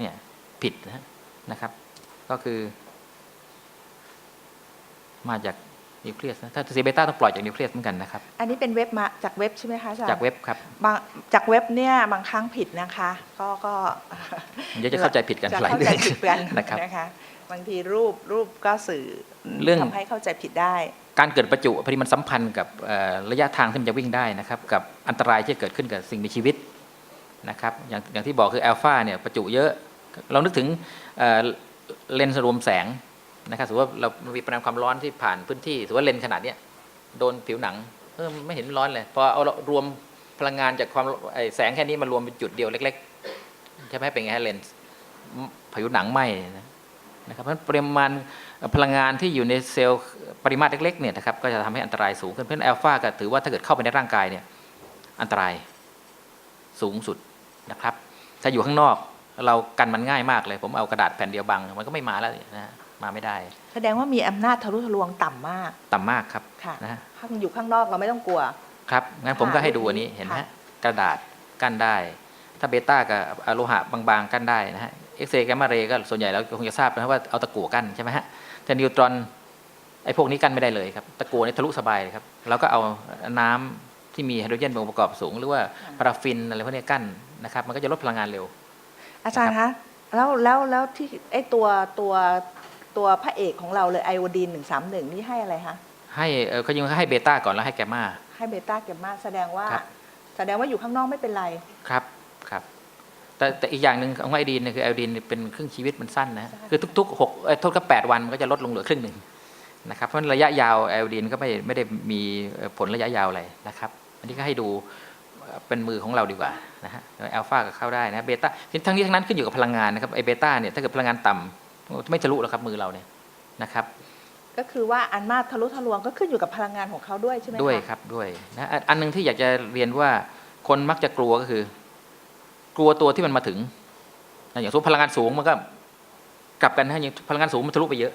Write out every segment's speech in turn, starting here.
เนี่ยผิดนะฮะนะครับ ก็คือ มาจากนิวเคลียสนะถ้าซีเบต้าต้องปล่อยจากนิวเคลียสเหมือนกันนะครับ อันนี้เป็นเว็บมาจากเว็บใช่ไหมคะอาจารย์จากเว็บครับบางจากเว็บเนี่ยบางครั้งผิดนะคะ ก็ก็เดี๋ยวจะเข้าใจผิดกันจะหลายเข้าเรื่ใจองผิดกันนะครับนะคะบางทีรูปรูปก็สื่อเรื่องทำให้เข้าใจผิดได้ การเกิดประจุพอดีมันสัมพันธ์กับเอ่อระยะทางที่มันจะวิ่งได้นะครับ กับอันตรายที่จะเกิดขึ้นกับสิ่งมีชีวิตนะครับ อย่างอย่างที่บอกคืออัลฟาเนี่ยประจุเยอะ เรานึกถึงเเลนส์รวมแสงนะครับสมมติว่าเรามีปริมาณความร้อนที่ผ่านพื้นที่สมมติว่าเลนส์ขนาดเนี้ยโดนผิวหนังเออไม่เห็นร้อนเลยพอเอารวมพลังงานจากความแสงแค่นี้มารวมเป็นจุดเดียวเล็กๆใช่ไหมเป็นไงฮะเลนส์ผิวหนังไหมนะครับเพราะปริมาณพลังงานที่อยู่ในเซลล์ปริมาตรเล็กๆเนี่ยนะครับก็จะทำให้อันตรายสูงขึ้นเพราะฉะนั้นอัลฟาก็ถือว่าถ้าเกิดเข้าไปในร่างกายเนี่ยอันตรายสูงสุดนะครับ ถ้าอยู่ข้างนอก เรากันมันง่ายมากเลย ผมเอากระดาษแผ่นเดียวบัง มันก็ไม่มาแล้วนะฮะมาไม่ได้ แสดงว่ามีอำนาจทะลุทะลวงต่ำมาก ต่ำมากครับค่ะนะฮะถ้าคุณอยู่ข้างนอกเราไม่ต้องกลัว ครับงั้นผมก็ให้ดูอันนี้เห็นไหมฮะกระดาษกั้นได้ ถ้าเบต้ากับอะโลหะบางๆกั้นได้นะฮะเอ็กซเรย์แกมมาเรย์ก็ส่วนใหญ่เราคงจะทราบนะครับว่าเอาตะกั่วกั้นใช่ไหมฮะแต่นิวตรอนไอ้พวกนี้กั้นไม่ได้เลยครับตะกั่วนี่ทะลุสบายเลยครับเราก็เอาน้ำที่มีไฮโดรเจนเป็นองค์ประกอบสูง หรือว่าพาราฟินอะไรพวกนี้กั้นนะครับ มันก็จะลดพลังงานเร็ว อาจารย์คะแล้วแล้วแล้วที่ไอตัวตัวตัวพระเอกของเราเลยไอโอดีนหนึ่งสามหนึ่งนี่ให้อะไรคะให้เอ่อเขายังให้เบต้าก่อนแล้วให้แกมมาให้เบต้าเกมมาแสดงว่าครับแสดงว่าอยู่ข้างนอกไม่เป็นไรครับครับแต่แต่อีกอย่างหนึ่งของไอดีนเนี่ยคือไอดีนเป็นครึ่งชีวิตมันสั้นนะฮะใช่คือทุกๆหกเอ้ยโทษก็แปดวันมันก็จะลดลงเหลือครึ่งหนึ่งนะครับเพราะฉะนั้นระยะยาวไอดีนก็ไม่ไม่ได้มีเอ่อผลระยะยาวอะไรนะครับ อันนี้ก็ให้ดู เอ่อเป็นมือของเราดีกว่านะฮะอัลฟาก็เข้าได้นะเบต้าทั้งนี้ทั้งนั้นขึ้นอยู่กับพลังงานนะครับไอเบต้าเนี่ยถ้าเกิดพลังงานต่ำไม่ทะลุหรอกครับมือเราเนี่ยนะครับ ก็คือว่าอันมาทะลุทะลวงก็ขึ้นอยู่กับพลังงานของเขาด้วยใช่ไหมคะด้วยครับด้วยนะอันอันหนึงที่อยากจะเรียนว่าคนมักจะกลัวก็คือ กลัวตัวที่มันมาถึงนะอย่างสมมติพลังงานสูงมันก็กลับกันนะอย่างพลังงานสูงมันทะลุไปเยอะ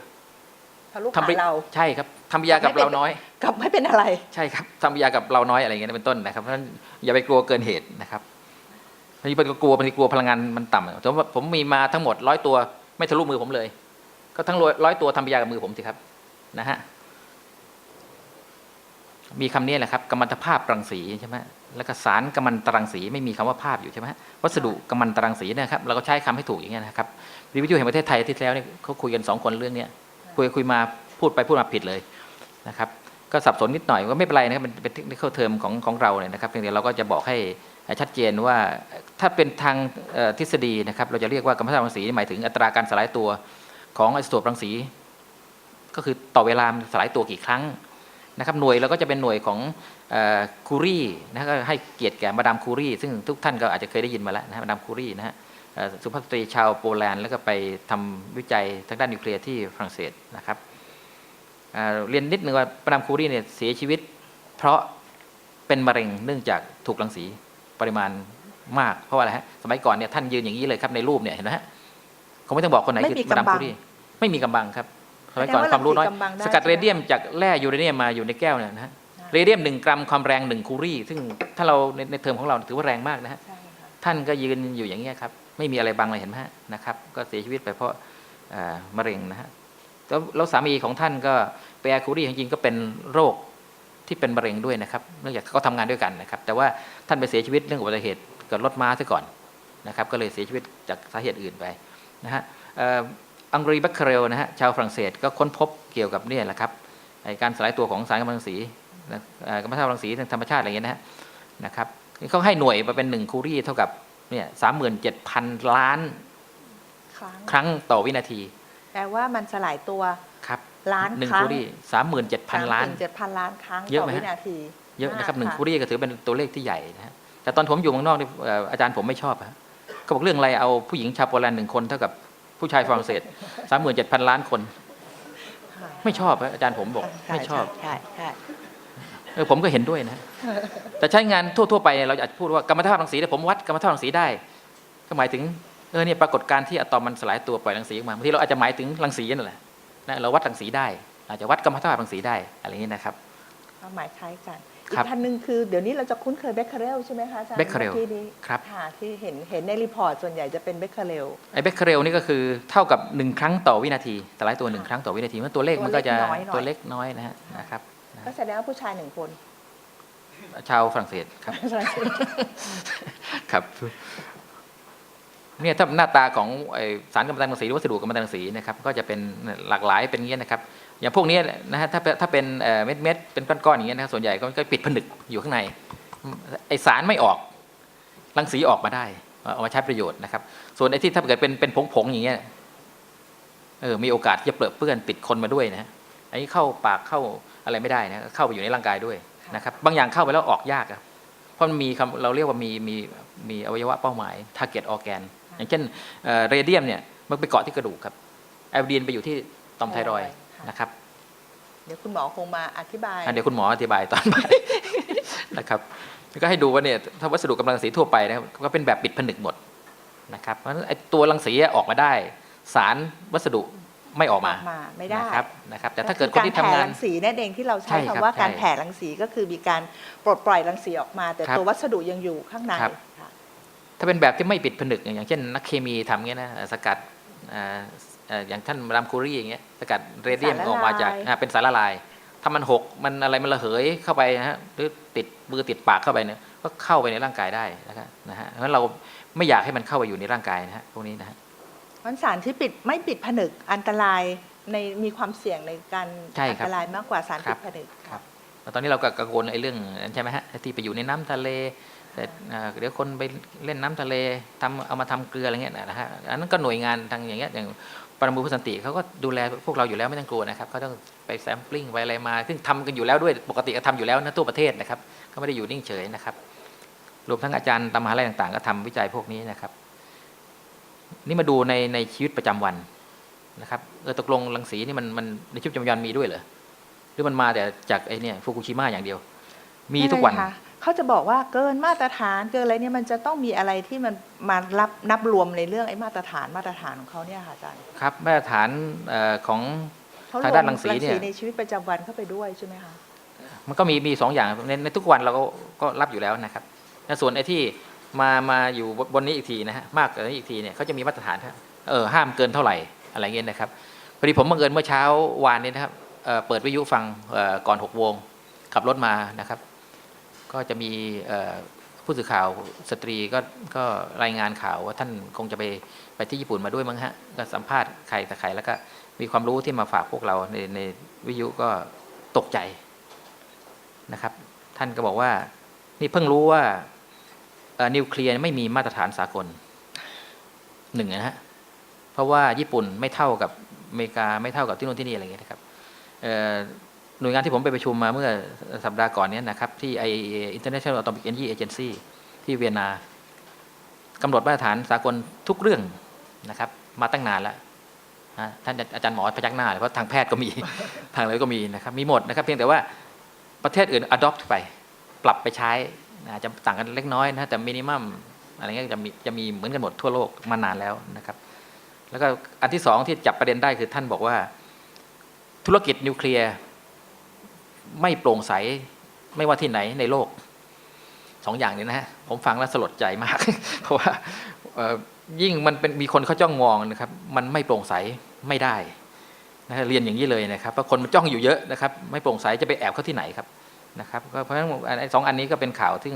ทะลุทำผ่าไปนเรา ใช่ครับทำปฏิกิริยากับเราน้อย กลับไม่เป็นอะไร ใช่ครับทำปฏิกิริยากับเราน้อยอะไรอย่างเงี้ยเป็นต้นนะครับเพราะฉะนั้นอย่าไปกลัวเกินเหตุนะครับบางทีเป็นกลัวบางทีกลัวพลังงานมันต่ำสมมติว่าผมมีมาทั้งหมดร้อยตัวไม่ทะลุมือผมเลย ก็ทั้งร้อยตัวทำปฏิกิริยากับมือผมสิครับนะฮะมีคำนี้แหละครับกัมมันตภาพรังสีใช่ไหมแล้วก็สารกัมมันตรังสีไม่มีคำว่าภาพอยู่ใช่ไหมฮะวัสดุกัมมันตรังสีเนะครับเราก็ใช้คำให้ถูกอย่างเงี้ยนะครับวิทยุแห่งประเทศไทยที่แล้วเนี่ยเขาคุยกันสองคนเรื่องเนี้ย คุยคุยมาพูดไปพูดมาผิดเลยนะครับ ก็สับสนนิดหน่อยก็ไม่เป็นไรนะครับมันเป็นเทคนิคเทอมของของเราเนี่ยนะครับเพียงแต่เราก็จะบอกให้ชัดเจนว่าถ้าเป็นทางทฤษฎีนะครับ เราจะเรียกว่ากัมมันตรังสีหมายถึงอัตราการสลายตัวของไอโซโตปรังสี ก็คือต่อเวลามันสลายตัวกี่ครั้งนะครับหน่วยเราก็จะเป็นหน่วยของคูรี่นะก็ให้เกียรติแก่มาดามคูรี่ซึ่งทุกท่านก็อาจจะเคยได้ยินมาแล้วนะฮะมาดามคูรี่นะฮะ สุภาพสตรีชาวโปแลนด์แล้วก็ไปทำวิจัยทางด้านนิวเคลียร์ที่ฝรั่งเศสนะครับเอ่อเรียนนิดนึงว่ามาดามคูรี่เนี่ยเสียชีวิต เพราะเป็นมะเร็งเนื่องจากถูกรังสีปริมาณมากเพราะว่าอะไรฮะสมัยก่อนเนี่ยท่านยืนอย่างนี้เลยครับในรูปเนี่ยเห็นไหมฮะคงไม่ต้องบอกคนไหนไม่คือมีมาดามกำบังคูรี่ไม่มีกำบังครับสมัยก่อนแสดงว่าความรู้น้อยรังสีกำบังได้สกัดใช่ไหมเรเดียมจากแร่ยูเรเนียมมาอยู่ในแก้วเนี่ยนะฮะเรเดียมหนึ่งกรัมความแรงหนึ่งคูรี่ ซึ่งถ้าเราในในเทอมของเราถือว่าแรงมากนะฮะใช่ค่ะท่านก็ยืนอยู่อย่างเงี้ยครับ ไม่มีอะไรบังเลยเห็นไหมฮะนะครับ ก็เสียชีวิตไปเพราะมะเร็งนะฮะแล้วสามีของท่านก็เปียร์คูรี่จริงๆก็เป็นโรคที่เป็นมะเร็งด้วยนะครับเนื่องจากเขาทำงานด้วยกันนะครับ แต่ว่าท่านไปเสียชีวิตเรื่องอุบัติเหตุเกิดรถม้าซะก่อนนะครับ ก็เลยเสียชีวิตจากสาเหตุอื่นไปนะฮะอังกฤษบัคเคเรลนะฮะชาวฝรั่งเศสก็ค้นพบเกี่ยวกับเนี่ยแหละครับการสลายตัวของสารกัมมันตรังสีกัมมันตรังสีทางธรรมชาติอะไรเงี้ยนะฮะนะครับเขาให้หน่วยมาเป็นหนึ่งคูรี่เท่ากับ เนี่ยสามหมื่นเจ็ดพันล้าน ครั้งครั้งต่อวินาที แปลว่ามันสลายตัว ครับล้านหนึ่งครั้งคูรี่สามหมื่นเจ็ดพันล้าน เจ็ดพันล้านครั้งเยอะต่อไหมฮะ วินาทีเยอะนะครับหมากนึ่งค่ะคูรี่ก็ถือเป็นตัวเลขที่ใหญ่นะฮะแต่ตอนผมอยู่เมืองนอกนี่เอ่ออาจารย์ผมไม่ชอบฮะเขาบอกเรื่องอะไรเอาผู้หญิงชาวโปแลนด์หนึ่งคนเท่ากับผู้ชายฝรั่งเศสสามหมื่นเจ็ดพันล้านคน ค่ะไม่ชอบฮะอาจารย์ผมบอก ใช่ไม่ชอบ ใช่ใช่เออ ผมก็เห็นด้วยนะ แต่ใช้งานทั่ว ๆ ไปเนี่ยเราอาจจะพูดว่ากรรมฐานรังสีเนี่ยผมวัดกรรมฐานรังสีได้ ก็หมายถึงเออเนี่ยปรากฏการณ์ที่อะตอมมันสลายตัวปล่อยรังสีออกมาบางทีเราอาจจะหมายถึงรังสีนั่นแหละนะเราวัดรังสีได้ อาจจะวัดกรรมฐานรังสีได้อะไรอย่างนี้นะครับความหมายคล้ายกันอีครักบท่านหนึ่งคือเดี๋ยวนี้เราจะคุ้นเคยเบคเคอเรลใช่ไหมคะอาจารย์ Becquerel ที่นี้ครับค่ะที่เห็นเห็นในรีพอร์ตส่วนใหญ่จะเป็นเบคเคอเรลไอ้เบคเคอเรลนี่ก็คือเท่ากับ 1 ครั้งต่อวินาทีแต่ละตัวหนึ่งครั้งต่อวินาทีมันตัวเลขมันก็จะตัวตัวเล็เล็กกน้อยนะฮะนะครับ ก็แสดงว่าผู้ชายหนึ่งคน ชาวฝรั่งเศสครับ ครับเนี่ยถ้าหน้าตาของไอสารกัมมันตรังสีหรือวัสดุกัมมันตรังสีนะครับก็จะเป็นหลากหลายเป็นอย่างเงี้ยนะครับ อย่างพวกเนี้ยนะฮะถ้าถ้าเป็นเอ่อเม็ดเม็ดๆเป็นก้อนๆอย่างเงี้ยนะครับส่วนใหญ่ก็ก็ปิดผนึกอยู่ข้างในไอสารไม่ออกรังสีออกมาได้เอามาใช้ประโยชน์นะครับ ส่วนไอที่ถ้าเกิดเป็นเป็นผงๆอย่างเงี้ยเออมีโอกาสที่จะเปรอะเปื้อนติดคนมาด้วยนะฮะอันนี้เข้าปากเข้า อะไรไม่ได้นะเข้าไปอยู่ในร่างกายด้วยนะครับ บางอย่างเข้าไปแล้วออกยากครับเพราะมันมีคำเราเรียกว่ามีมีมีอวัยวะเป้าหมาย target organ อย่างเช่นเรเดียมเนี่ยมันไปเกาะที่กระดูกครับไอโอดีนไปอยู่ที่ต่อมไทรอยด์ค่ะนะครับ เดี๋ยวคุณหมอคงมาอธิบายอะเดี๋ยวคุณหมออธิบายตอนบ่ายนะครับก็ให้ดูว่าเนี่ยถ้าวัสดุกำลังสีทั่วไปนะครับก็เป็นแบบปิดผนึกหมดนะครับเพราะฉะนั้นไอตัวรังสีออกมาได้ สารวัสดุ ไม่ออกมาออกมาไม่ได้นะครับนะครับ แต่ถ้าเกิดคนที่ทำงานกรแผ่รังสีนั่นเองที่เราใช่ใช้ครับคำว่าการใช่แผ่รังสีก็คือมีการปลดปล่อยรังสีออกมา แต่ครับตัววัสดุยังอยู่ข้างในครับค่ะถ้าเป็นแบบที่ไม่ปิดผนึกอย่างเช่น นักเคมีทำเงี้ยนะสกัดอ่าเอ่ออย่างท่านรามคูรี่อย่างเงี้ยสกัดเรเดียมสารละลายออกมาจากอ่าเป็นสารละลาย ถ้ามันหกมันอะไรมันระเหยเข้าไปนะฮะหรือติดมือติดปากเข้าไปเนี่ยก็เข้าไปในร่างกายได้นะครับนะฮะเพราะฉะนั้นเราไม่อยากให้มันเข้าไปอยู่ในร่างกายนะฮะพวกนี้นะฮะ มันสารที่ปิดไม่ปิดผนึกอันตรายในมีความเสี่ยงในการใช่อัครับตรายมากกว่าสารครัปิบ ดผนึกครับ แล้วตอนนี้เราก็กังวลไอ้เรื่องนั้นใช่ไหมฮะที่ไปอยู่ในน้ำทะเลแต่อ่าเดี๋ยวคนไปเล่นน้ำทะเลทำเอามาทำเกลืออะไรเงี้ยนะฮะอันนั้นก็หน่วยงานทางอย่างเงี้ยอย่างปรมาพุสันติเขาก็ดูแลพวกเราอยู่แล้วไม่ต้องกลัวนะครับเขาต้องไปแซมปลิ้งไปอะไรมา ซึ่งทำกันอยู่แล้วด้วยปกติก็ทำอยู่แล้วนะทั่วประเทศนะครับก็ไม่ได้อยู่นิ่งเฉยนะครับ รวมทั้งอาจารย์ตามมหาลัยต่างๆ ก็ทำวิจัยพวกนี้นะครับ นี่มาดูในในชีวิตประจำวันนะครับเออตกลงรังสีนี่มันมันในชีวิตประจำวันมีด้วยเหรอหรือมันมาแต่จากไอเนี่ยฟุกุชิมะอย่างเดียว มีทุกวันใช่ค่ะเขาจะบอกว่าเกินมาตรฐานเกินอะไรเนี่ยมันจะต้องมีอะไรที่มันมารับนับรวมในเรื่องไอ้มาตรฐานมาตรฐานของเขาเนี่ยค่ะอาจารย์ครับมาตรฐานเอ่อของเขารทางวด้ามนรังสีเนี่ยในชีวิตประจำวันเข้าไปด้วยใช่ไหมคะมันก็มีมีสองอย่างในในทุกวันเราก็ก็รับอยู่แล้วนะครับและส่วนไอ้ที่ มามาอยู่บนนี้อีกทีนะฮะมากกว่านี้อีกทีเนี่ยเขาจะมีมาตรฐานครับเออห้ามเกินเท่าไหร่อะไรเงี้ยนะครับพอดีผมบังเอิญเมื่อเช้าวานนี้นะครับเเปิดวิทยุฟังก่อนหกโมงขับรถมานะครับ ก็จะมีผู้สื่อข่าวสตรีก็ก็รายงานข่าวว่าท่านคงจะไปไปที่ญี่ปุ่นมาด้วยมั้งฮะก็สัมภาษณ์ใครแต่ใครแล้วก็มีความรู้ที่มาฝากพวกเราในในวิทยุก็ตกใจนะครับ ท่านก็บอกว่านี่เพิ่งรู้ว่า นิวเคลียร์ไม่มีมาตรฐานสากลหนึ่งนะฮะเพราะว่าญี่ปุ่นไม่เท่ากับอเมริกาไม่เท่ากับที่นู่นที่นี่อะไรอย่างเงี้ยนะครับหน่วยงานที่ผมไปประชุมมาเมื่อสัปดาห์ก่อนเนี้นะครับ ที่ IAEA International Atomic Energy Agency ที่เวียนนากำหนดมาตรฐานสากลทุกเรื่องนะครับ มาตั้งนานแล้วท่านอาจารย์หมอพยักหน้าเลยเพราะทางแพทย์ก็มีทางอะไรก็มีนะครับ มีหมดนะครับ เพียงแต่ว่าประเทศอื่น adopt ไป ปรับไปใช้ อาจจะต่างกันเล็กน้อยนะแต่มินิมัมอะไรเงี้ยจะมีจะมีเหมือนกันหมดทั่วโลกมานานแล้วนะครับ แล้วก็อันที่สองที่จับประเด็นได้คือท่านบอกว่า ธุรกิจนิวเคลียร์ไม่โปร่งใสไม่ว่าที่ไหนในโลกสองอย่างนี้นะฮะผมฟังแล้วสลดใจมาก เพราะว่ายิ่งมันเป็นมีคนเขาจ้องมองนะครับ มันไม่โปร่งใสไม่ได้นะฮะเรียนอย่างนี้เลยนะครับเพราะคนมันจ้องอยู่เยอะนะครับ ไม่โปร่งใสจะไปแอบเขาที่ไหนครับ นะครับก็เพราะฉะนั้นไอ้สองอันนี้ก็เป็นข่าวที่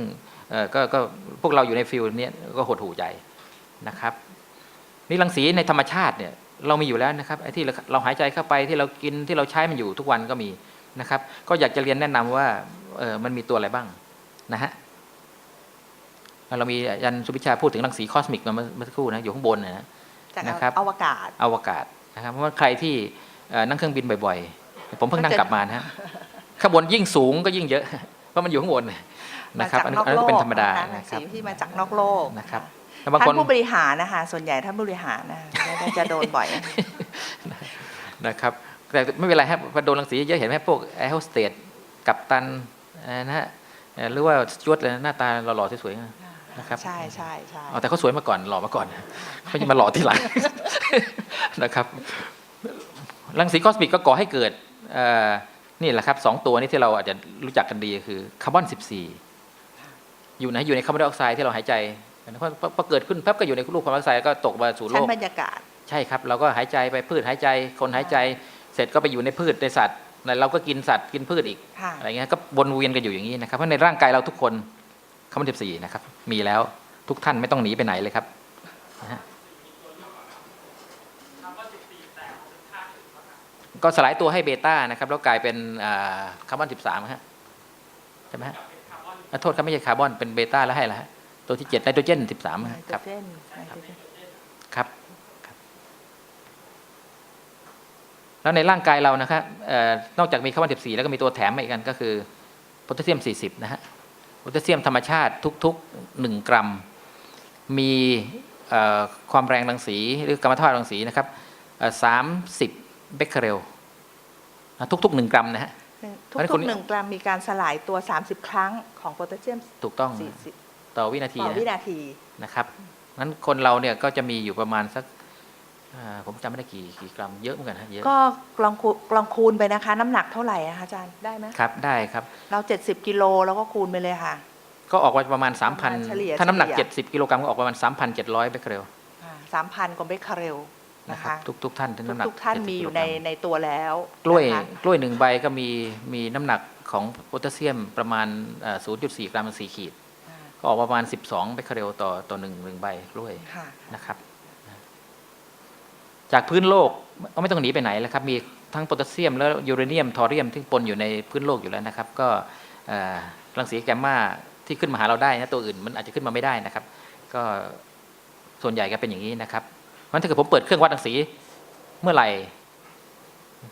เอ่อก็ก็พวกเราอยู่ในฟิลเนี้ยก็หดหูใจนะครับนี่รังสีในธรรมชาติเนี่ยเรามีอยู่แล้วนะครับไอ้ที่เราเราหายใจเข้าไปที่เรากินที่เราใช้มันอยู่ทุกวันก็มีนะครับ ก็อยากจะเรียนแนะนำว่าเออมันมีตัวอะไรบ้างนะฮะเรามีอาจารย์สุพิชาพูดถึงรังสีคอสมิกมาเมื่อเมื่อสักครู่นะอยู่ข้างบนนะฮะจากนะครับอวกาศอวกาศนะครับเพราะว่าใครที่เอ่อนั่งเครื่องบินบ่อยๆ ผมเพิ่งนั่งกลับมานะฮะ ข้างบนยิ่งสูงก็ยิ่งเยอะ เพราะมันอยู่ข้างบนนะครับมาอันจากนี้นอกอันนี้ก็เป็นโลกธรรมดานะคะนะครับสีที่มาจากนอกโลกนะครับแล้วบางคท่านนผู้บริหารนะคะส่วนใหญ่ท่านผู้บริหารนะจะจะโดนบ่อยนะครับแต่ไม่เป็นไรครับพอโดนรังสีเยอะเห็นไหมพวกแอร์โฮสเตสกัปตันเอ่อนะฮะเอ่อหรือว่าสจวตเลยนะหน้าตาหล่อๆสวยๆนะนะครับใช่ใช่ใช่เอาแต่เขาสวยมาก่อนหล่อมาก่อนเขาจะมาหล่อที่หลังนะครับรังสีคอสมิกก็ก่อให้เกิดเอ่อ นี่แหละครับสองตัวนี้ที่เราอาจจะรู้จักกันดีคือคาร์บอน 14 อยู่ไหนอยู่ในคาร์บอนไดออกไซด์ที่เราหายใจเพราะเพราะพอเกิดขึ้นแป๊บก็อยู่ในลูกคาร์บอนไดออกไซด์ก็ตกมาสู่โลชั้นกบรรยากาศ ใช่ครับเราก็หายใจไปพืชหายใจ คนหายใจ เสร็จก็ไปอยู่ในพืชในสัตว์แล้วเราก็กินสัตว์กินพืชอีกค่ะอะไรเงี้ยก็วนเวียนกันอยู่อย่างนี้นะครับเพราะในร่างกายเราทุกคนคาร์บอน 14 นะครับมีแล้วทุกท่านไม่ต้องหนีไปไหนเลยครับนะฮะ ก็สลายตัวให้เบต้านะครับ แล้วกลายเป็นอ่าคาร์บอน 13ฮะใช่ไหมฮะอะโทษครับไม่ใช่คาร์บอนเป็นเบต้าแล้วให้ละฮะตัวที่7ไนโตรเจน 13ไนฮะโตครรับเจนไนโตรเจนครับครับ แล้วในร่างกายเรานะครับเออนอกจากมีคาร์บอน 14 แล้วก็มีตัวแถมมาอีกกันก็คือโพแทสเซียม 40 นะฮะโพแทสเซียมธรรมชาติทุกๆ 1 กรัม มีเอ่อความแรงรังสีหรือกรรมฐานรังสีนะครับสามสิบ เบคเคอเรลนะทุกๆ1กรัมนะฮะหนึ่งเพราะฉะนั้นทุคุกณๆหนึ่งกรัมมีการสลายตัว 30 ครั้งของโพแทสเซียมถูกต้องนะ40ต่อวินาทีต่อนะวินาทีนะครับนั้นคนเราเนี่ยก็จะมีอยู่ประมาณสักอ่าผมจำไม่ได้กี่กี่กรัมเยอะเหมือนกันฮะเยอะก็กลองคูกลองคูณไปนะคะ น้ำหนักเท่าไหร่อะคะอาจารย์ได้ไหมครับได้ครับ เรา70กิโลแล้วก็คูณไปเลยค่ะ ก็ออกมาประมาณประมาณเฉลี่ย3,000 ถ้าน้ำหนักเฉลี่ย70 กิโลกรัมก็ออกประมาณ 3,700เบคเคอเรลสามพันกว่าเบคเคอเรล นะนะครัคะบทุกทุกท่านที่น้ำหนักทุกๆท่าน70มีอยู่กิในโลกรัมในตัวแล้วกล้วยนะคะกล้วยหนึ่งใบก็มีมีน้ำหนักของโพแทสเซียมประมาณเอ่อ0.4 กรัมต่อ4ขีด อ่าก็ออกประมาณ 12เบคเคอเรลต่อต่อหนึ่งหนึ่งใบกล้วย ค่ะ นะครับ จากพื้นโลกก็ไม่ต้องหนีไปไหนแล้วครับ มีทั้งโพแทสเซียม แล้วยูเรเนียมทอเรียมที่ปนอยู่ในพื้นโลกอยู่แล้วนะครับ ก็เอ่อรังสีแกมมาที่ขึ้นมาหาเราได้นะตัวอื่นมันอาจจะขึ้นมาไม่ได้นะครับ ก็ส่วนใหญ่ก็เป็นอย่างนี้นะครับ เพราะฉะนั้นถ้าเกิดผมเปิดเครื่องวัดรังสีเมื่อไหร่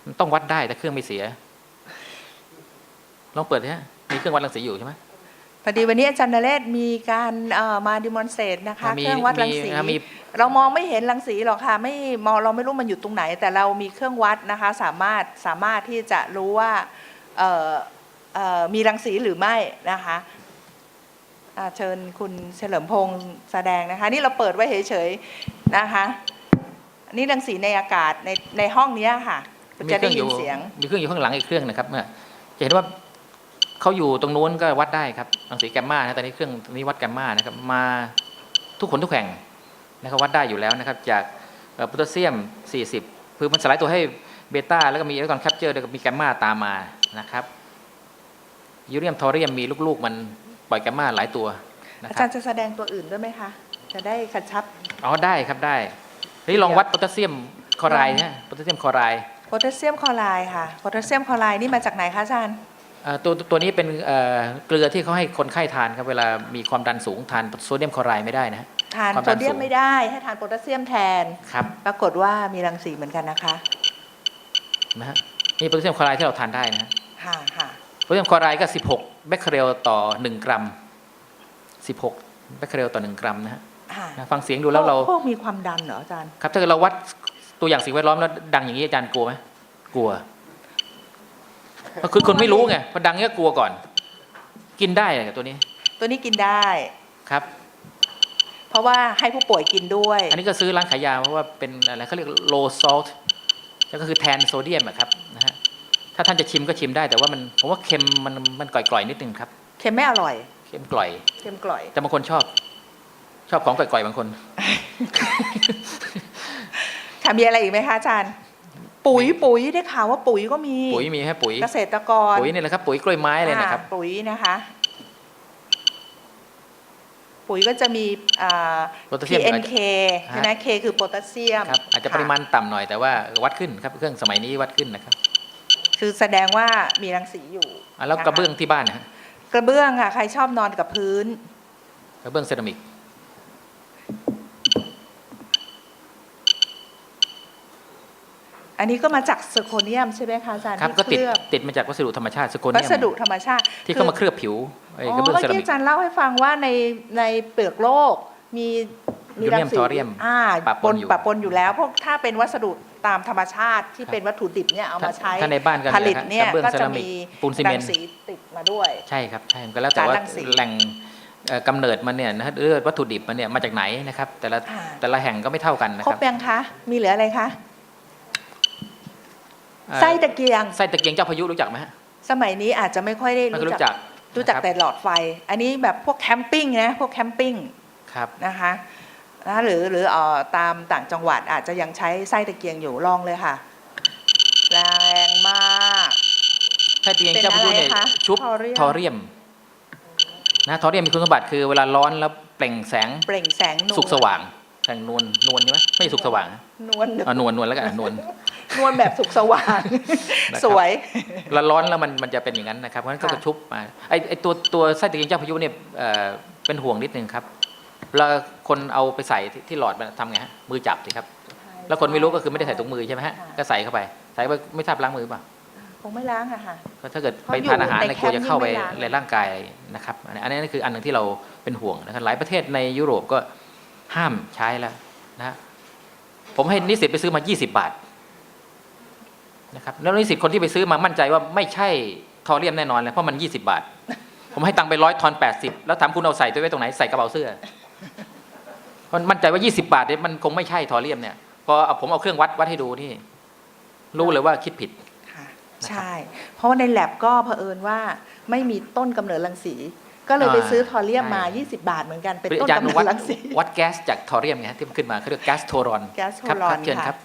มันต้องวัดได้แต่เครื่องไม่เสีย ลองเปิดนะมีเครื่องวัดรังสีอยู่ใช่ไหมพอดีวันนี้อาจารย์นเรศมีการเอ่อมาดิมอนเซตนะคะมีเครื่องวัดรังสีมีมีเรามองไม่เห็นรังสีหรอกค่ะไม่มองเราไม่รู้มันอยู่ตรงไหน แต่เรามีเครื่องวัดนะคะ สามารถสามารถที่จะรู้ว่าเอ่อเอ่อมีรังสีหรือไม่นะคะอ่าเชิญคุณเฉลิมพงษ์แสดงนะคะ นี่เราเปิดไว้เฉยๆนะคะ นี่รังสีในอากาศในในห้องเนี้ยค่ะ มีจะเคได้รื่องอยินยู่เสียง มีเครื่องอยู่ข้างหลังอีกเครื่องนะครับเนี่ยจะเห็นว่าเขาอยู่ตรงนู้นก็วัดได้ครับรังสีแกมมานะตอนนี้เครื่องนี้วัดแกมมานะครับ มาทุกคนทุกแห่งนะครับวัดได้อยู่แล้วนะครับ จากเอ่อโพแทสเซียม 40 คือมันสลายตัวให้เบต้าแล้วก็มีอิเล็กตรอนแคปเจอร์แล้วก็มีแกมมาตามมานะครับยูเรียมทอเรียมมีลูกๆ มันปล่อยแกมมาหลายตัวนะอาคจารัรบย์จะแสดงตัวอื่นด้วยไหมคะ จะได้กระชับ อ๋อได้ครับได้ นี่ลองวัดโพแทสเซียมคลอไรด์นะโพแทสเซียมคลอไรด์โพแทสเซียมคลอไรด์ค่ะโพแทสเซียมคลอไรด์นี่มาจากไหนคะอาจารย์เอ่อตัวตัวนี้เป็นเอ่อเกลือที่เขาให้คนไข้ทานครับเวลามีความดันสูงทานโซเดียมคลอไรด์ไม่ได้นะฮะ ทานความโซดันเดียมสูงไม่ได้ให้ทานโพแทสเซียมแทน ครับปรากฏว่ามีรังสีเหมือนกันนะคะนะฮะนี่โพแทสเซียมคลอไรด์ที่เราทานได้นะฮะ ค่ะค่ะโพแทสเซียมคลอไรด์ก็ 16เบคเคอเรลต่อ 1 กรัม 16เบคเคอเรลต่อ 1 กรัมนะฮะค่ะ นะฟังเสียงดูแล้วเรา พวกมีความดันเหรออาจารย์ ครับถ้าเกิดเราวัดตัวอย่างสิ่งแวดล้อมแล้วดังอย่างนี้อาจารย์กลัวไหมกลัวเพราะคือคนไม่รู้ไงพอดังเนี้ยกลัวก่อน กินได้เลยตัวนี้ ตัวนี้กินได้ครับ เพราะว่าให้ผู้ป่วยกินด้วย อันนี้ก็ซื้อร้านขายยาเพราะว่าเป็นอะไรเขาเรียก low salt แล้วก็คือแทนโซเดียมอะครับนะฮะถ้าท่านจะชิมก็ชิมได้แต่ว่ามันผมว่าเค็มมันมันกร่อยๆนิดนึงครับ เค็มไม่อร่อย เค็มกร่อย เค็มกร่อย แต่บางคนชอบ ชอบของกร่อยๆบางคน ค่ะมีอะไรอีกไหมคะอาจารย์ ปุ๋ยปุ๋ยได้ข่าวว่าปุ๋ยก็มีปุ๋ยมีฮะปุ๋ยเกษตรกรปุ๋ยนี่แหละครับ ปุ๋ยกล้วยไม้เลยนะครับอ่าปุ๋ยนะคะ ปุ๋ยก็จะมีอ่าโพแทสเซียม PNK ใช่ไหม K คือโพแทสเซียมครับอาจจะค่ปริมาณต่ำหน่อยแต่ว่าวัดขึ้นครับเครื่องสมัยนี้วัดขึ้นนะครับ คือแสดงว่ามีรังสีอยู่อะแล้วนคกระเบื้องที่บ้านนะฮะกระเบื้องค่ะ ใครชอบนอนกับพื้น กระเบื้องเซรามิก อันนี้ก็มาจากเซอร์โคเนียมใช่ไหมคะอาจารย์ครับที่ก็เคติดลือบติดมาจากวัสดุธรรมชาติสโควัเนียมสดุธรรมชาติที่เข้ามาเคลือบผิวไอ้อ๋กระอเบื้องเมื่อเซรากี้มิก อาจารย์เล่าให้ฟังว่าในในเปลือกโลกมีมีรังสียูเรียมทอเรียมอ่าปะปนปนอยู่ ปะปนอยู่แล้วพวกถ้าเป็นวัสดุตามธรรมชาติที่ครับเป็นวัตถุดิบเนี่ยเอามาใช้ถ้าในบ้านก็ผลิตครับเนี่ยกระเบื้องก็เซจะรามิกมีปูนซีเมรันงต์ สีติดมาด้วย ใช่ครับใช่ก็แล้วแต่สารว่ารังสีแหล่งเอ่อกำเนิดมันเนี่ยนะฮะหรือวัตถุดิบมันเนี่ยมาจากไหนนะครับแต่ละอ่าแต่ละแห่งก็ไม่เท่ากันนะครคบรับยังคะ มีเหลืออะไรคะเอ่อ ไส้ตะเกียง ไส้ตะเกียงเจ้าพายุรู้จักไหมฮะสมัยนี้อาจจะไม่ค่อยได้ไม่เคยรู้รู้จัจักกรู้จักนะคบแต่หลอดไฟ อันนี้แบบพวกแคมปิ้งนะพวกแคมปิ้งครับนะคะนะหรือหรือเอ่อตามต่างจังหวัดอาจจะยังใช้ไส้ตะเกียงอยู่ลองเลยค่ะ แรงมากไส้ตะเกียงเจ้าพายุเนี่ยเป็นอะไรคะชุบทอเรียมทอเรียมนะทอเรียมมีคุณสมบัติคือเวลาร้อนแล้วเปล่งแสงเปล่งแสงนวลสุกสว่าง แสงนวลนวลใช่ไหมไม่ใช่สุกสว่างนะนวลเอานวลนวลแล้วกันนวลนวลแบบสุกสว่างนะครับสวยเวลาร้อนแล้วมันมันจะเป็นอย่างนั้นนะครับเพราะฉะนั้นก็ค่ะกระชุบมาไอไอตัวตัวไส้ตะเกียงเจ้าพายุเนี่ยเอ่อเป็นห่วงนิดนึงครับเวลาคนเอาไปใส่ที่ที่หลอดมันทำไงฮะมือจับสิครับ แล้วคนไม่รู้ก็คือไม่ได้ใส่ถุงมือใช่ไหมฮะค่ะก็ใส่เข้าไป ใส่เข้าไปไม่ทราบล้างมือเปล่าคงไม่ล้างอะค่ะก็ถ้าเกิดเพราะไปทานอาหารอยู่ในเนี่ยกลัวจะเข้าไปแคมป์นี่ไม่ล้างในร่างกายนะครับอันนี้อันนี้คืออันหนึ่งที่เราเป็นห่วงนะครับหลายประเทศในยุโรปก็ ห้ามใช้แล้วนะฮะผมให้นิสิตไปซื้อมา 20 บาทนะครับแล้วนิสิตคนที่ไปซื้อมามั่นใจว่าไม่ใช่ทอเรียมแน่นอนเลยเพราะมัน 20 บาท ผมให้ตังค์ไปร้อยทอน 80 แล้วถามคุณเอาใส่ตัวไว้ตรงไหนใส่กระเป๋าเสื้อเพราะมั่นใจว่า 20 บาทเนี่ยมันคงไม่ใช่ทอเรียมเนี่ยพอเอาผมเอาเครื่องวัดวัดให้ดูนี่ รู้เลยว่าคิดผิดค่ะนะครับใช่ เพราะว่าในแลบก็เผอิญว่าไม่มีต้นกำเนิดรังสี ก็เลยไปอ่าซื้อทอเรียมมาใช่20 บาทเหมือนกัน เป็นคือต้นอาจารย์กำเนิวัดดรังสีวัดแก๊สจากทอเรียมไงที่มันขึ้นมาเขาเรียกแก๊สโทรอนแก๊สโทครับรอคนรับเชิญค่ะครับ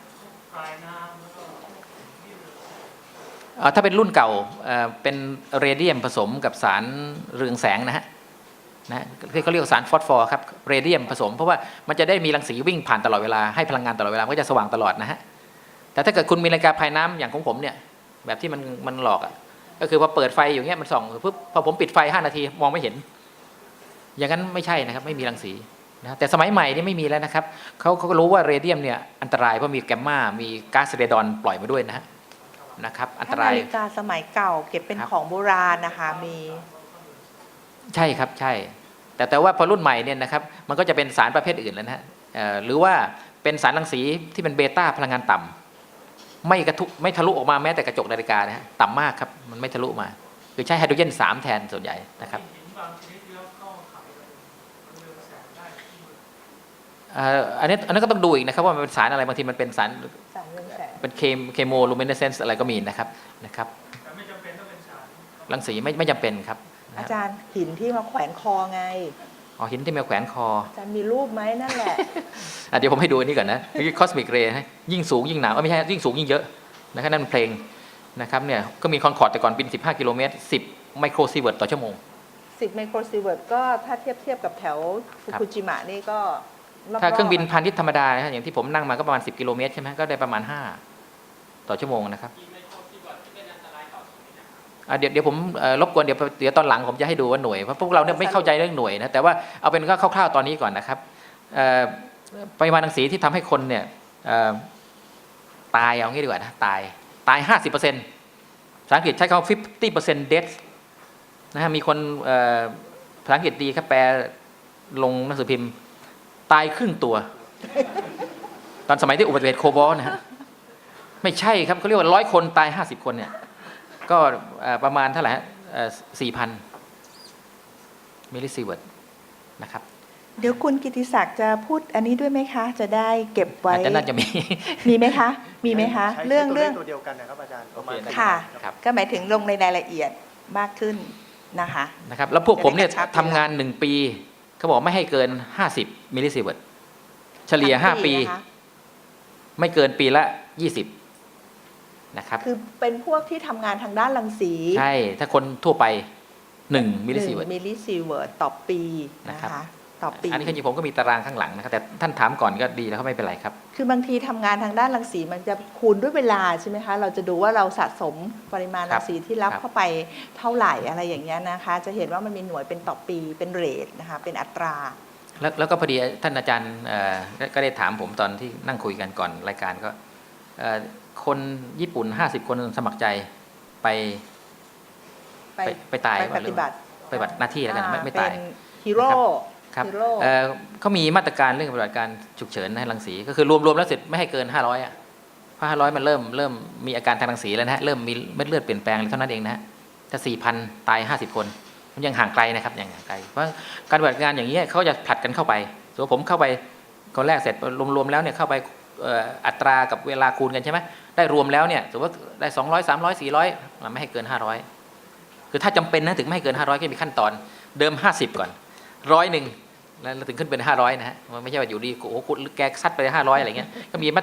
เอ่อถ้าเป็นรุ่นเก่าเอ่อเป็นเรเดียมผสมกับสารเรืองแสงนะฮะนะฮะที่เขาเรียกว่าสารฟอสฟอร์ครับเรเดียมผสม เพราะว่ามันจะได้มีรังสีวิ่งผ่านตลอดเวลาให้พลังงานตลอดเวลามันก็จะสว่างตลอดนะฮะแต่ถ้าเกิดคุณมีนาฬิกาภายน้ำอย่างของผมเนี่ยแบบที่มันมันหลอกอะ ก็คือพอเปิดไฟอยู่เงี้ยมันส่องปุ๊บพอผมปิดไฟห้านาทีมองไม่เห็น อย่างนั้นไม่ใช่นะครับ ไม่มีรังสีนะแต่สมัยใหม่นี่ไม่มีแล้วนะครับเขาเขาก็รู้ว่าเรเดียมเนี่ยอันตรายเพราะมีแกมมามีก๊าซเรดอนปล่อยมาด้วยนะฮะนะครับ อันตถ้ารายนาฬิกาสมัยเก่าเก็บเป็นครับของโบราณนะคะมีใช่ครับใช่ แต่แต่ว่าพอรุ่นใหม่เนี่ยนะครับมันก็จะเป็นสารประเภทอื่นแล้วนะฮะเอ่อหรือว่าเป็นสารรังสีที่เป็นเบต้าพลังงานต่ำ ไม่กระทุไม่ทะลุออกมาแม้แต่กระจกนาฬิกานะฮะต่ำมากครับ มันไม่ทะลุมา คือใช้ไฮโดรเจนสามแทนส่วนใหญ่นะครับเอ่ออันนี้อันนั้นก็ต้องดูอีกนะครับว่ามันเป็นสารอะไรบางทีมันเป็นสารสารเรืองแสงเป็นเคมเคโมลูมิเนเซนซ์อะไรก็มีนะครับนะครับรังสีไม่ไม่จำเป็นครับนะอาฮะจารย์หินที่มาแขวนคอไง อ๋อหินที่มีแขวนคออาจารย์มีรูปไหมนั่นแหละอะเดี๋ยวผมให้ดูอันนี้ก่อนนะนี่คอสมิกเรย์ยิ่งสูงยิ่งหนาวเอ้ยไม่ใช่ยิ่งสูงยิ่งเยอะนะครับนั่นมันเพลงนะครับเนี่ยก็มีคอนคอร์ดแต่ก่อนบิน 15 กิโลเมตร 10 ไมโครซีเวิร์ตต่อชั่วโมง 10 ไมโครซีเวิร์ตก็ถ้าเทียบเทียบกับแถวฟุกุจิมะนี่ก็บๆถ้าเครื่องบินพาณิชย์ธรรมดานะฮะอย่างที่ผมนั่งมาก็ประมาณ 10 กิโลเมตรใช่ไหมก็ได้ประมาณ 5 ต่อชั่วโมงนะครับอะ เดี๋ยวเดี๋ยวผมเอ่อรบกวนเดี๋ยวเดี๋ยวตอนหลังผมจะให้ดูว่าหน่วยเพราะพวกเราเนี่ยไม่เข้าใจเรื่องหน่วยนะแต่ว่าเอาเป็นคร่าวๆตอนนี้ก่อนนะครับเอ่อปริมาณรังสีที่ทำให้คนเนี่ยเอ่อตายเอางี้ดีกว่านะตายตาย 50%ภาษาอังกฤษใช้คำว่า50% death นะฮะมีคนเอ่อภาษาอังกฤษดีครับแปลลงหนังสือพิมพ์ ตายครึ่งตัว ตอนสมัยที่อุบัติเหตุโคบอลนะฮะไม่ใช่ครับเขาเรียกว่าร้อยคนตายห้าสิบคนเนี่ย ก็เอ่อประมาณเท่าไหร่ฮะสี่พันมิลลิซีเวิร์ดนะครับ เดี๋ยวคุณกิติศักดิ์จะพูดอันนี้ด้วยไหมคะ จะได้เก็บไว้อาจจะน่าจะมี มีไหมคะ มีไหมคะใช้เรื่องตัวลเรื่ของตัวเดียวกันนะครับอาจารย์ประมาณโอเคค่ะครับก็หมายถึงลงในรายละเอียดมากขึ้นนะคะนะครับ แล้วพวกผมเนี่ยจะได้กระชับทำงานหนึ่งปี เขาบอกไม่ให้เกินห้าสิบมิลลิซีเวิร์ดเฉลี่ยห้าทั้งปีนะคะไม่เกินปีละยี่สิบ นะครับ คือเป็นพวกที่ทำงานทางด้านรังสีใช่ ถ้าคนทั่วไปหนึ่งมิลลิซีเวิร์ดมิลลิซีเวิร์ตต่อปีนะนะครับ คะ ต่อปี อันนี้คือจริงๆผมก็มีตารางข้างหลังนะครับ แต่ท่านถามก่อนก็ดีแล้วก็ไม่เป็นไรครับ คือบางทีทำงานทางด้านรังสีมันจะคูณด้วยเวลาใช่ไหมคะ เราจะดูว่าเราสะสมปริมาณครัรับงสีที่รับครับ เข้าไปเท่าไหร่อะไรอย่างเงี้ยนะคะ จะเห็นว่ามันมีหน่วยเป็นต่อปีเป็นเรทนะคะ เป็นอัตรา แล้วแล้วก็พอดีท่านอาจารย์เอ่อก็ก็ได้ถามผมตอนที่นั่งคุยกันก่อนรายการก็เอ่อ คนญี่ปุ่น50คนสมัครใจไปไปไปไปตายไปก่อปนหรือฏิบัติปฏิบัติหน้าที่แล้วกันไม่ไม่อ่ตายเป็นฮีโร่ครับฮีโร่เอ่อเขามีมาตรการเรื่องปฏิบัติการฉุกเฉินให้รังสีก็คือรวมๆแล้วเสร็จไม่ให้เกิน500อะเพราะ500มันเริ่มเริ่มมีอาการทางรังสีแล้วนะฮะเริ่มมีเม็ดเลือดเปลี่ยนแปลงเท่านั้นเองนะฮะถ้า4,000ตาย50คน มันยังห่างไกลนะครับยังห่างไกลเพราะการปฏิบัติงานอย่างนี้ยเขาจะผลัดกันเข้าไปสมมติผมเข้าไปคนแรกเสร็จรวมๆแล้วเนี่ยเข้าไปเอัตรากับเวลาคูณกันใช่ไหมได้รวมแล้วเนี่ยสมมติว่าได้200 300 400มันไม่ให้เกิน500คือถ้าจำเป็นนะถึงไม่ให้เกิน500ก็มีขั้นตอนเดิม50ก่อนร้อยหนึ่งแล้วถึงขึ้นเป็น500นะฮะมันไม่ใช่ว่าอยู่ดีโอ้โหแกซัดไป500อะไรเงี้ยก็มีมาตร